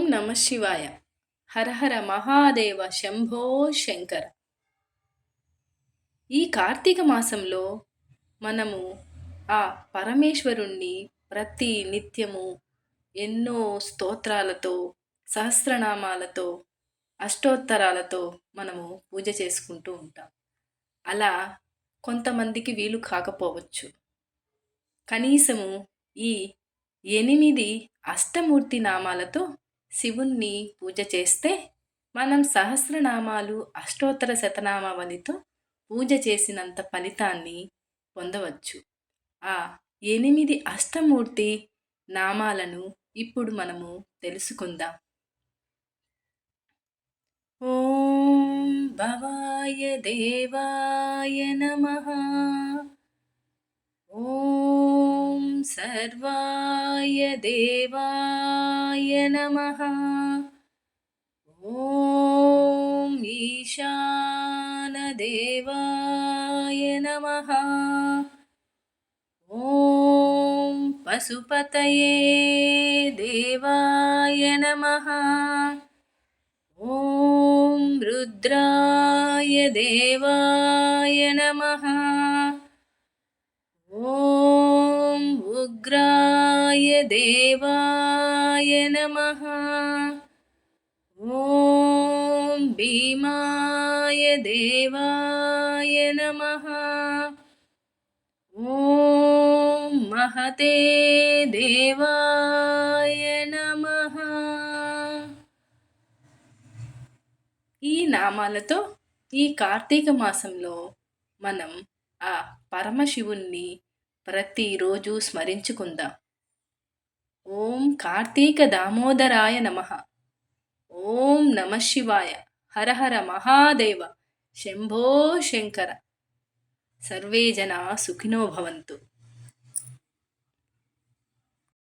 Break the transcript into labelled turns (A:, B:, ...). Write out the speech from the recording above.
A: ఓం నమ శివాయ. హరహర మహాదేవ శంభో శంకర. ఈ కార్తీక మాసంలో మనము ఆ పరమేశ్వరుణ్ణి ప్రతి నిత్యము ఎన్నో స్తోత్రాలతో సహస్రనామాలతో అష్టోత్తరాలతో మనము పూజ చేసుకుంటూ ఉంటాం. అలా కొంతమందికి వీలు కాకపోవచ్చు. కనీసము ఈ ఎనిమిది అష్టమూర్తి నామాలతో శివుణ్ణి పూజ చేస్తే మనం సహస్రనామాలు అష్టోత్తర శతనామావళితో పూజ చేసినంత ఫలితాన్ని పొందవచ్చు. ఆ ఎనిమిది అష్టమూర్తి నామాలను ఇప్పుడు మనము తెలుసుకుందాం. ఓం భవాయ దేవాయ నమ. ఓం సర్వాయ దేవా नमय नमः। ॐ ईशानदेवाय नमः। ॐ पशुपतये देवाय नमः। ॐ रुद्राय देवाय नमः। ఉగ్రాయ దేవాయ నమ. ఓం భీమాయ దేవాయ నమ. ఓం మహతే దేవాయ నమ. ఈ నామాలతో ఈ కార్తీక మాసంలో మనం ఆ పరమశివుణ్ణి ప్రతిరోజు స్మరించుకుందాం. ఓం కార్తీక దామోదరాయ నమ ఓం నమ శివాయ హర హర మహాదేవ శంభో శంకర సర్వే జనా సుఖినో భవంతు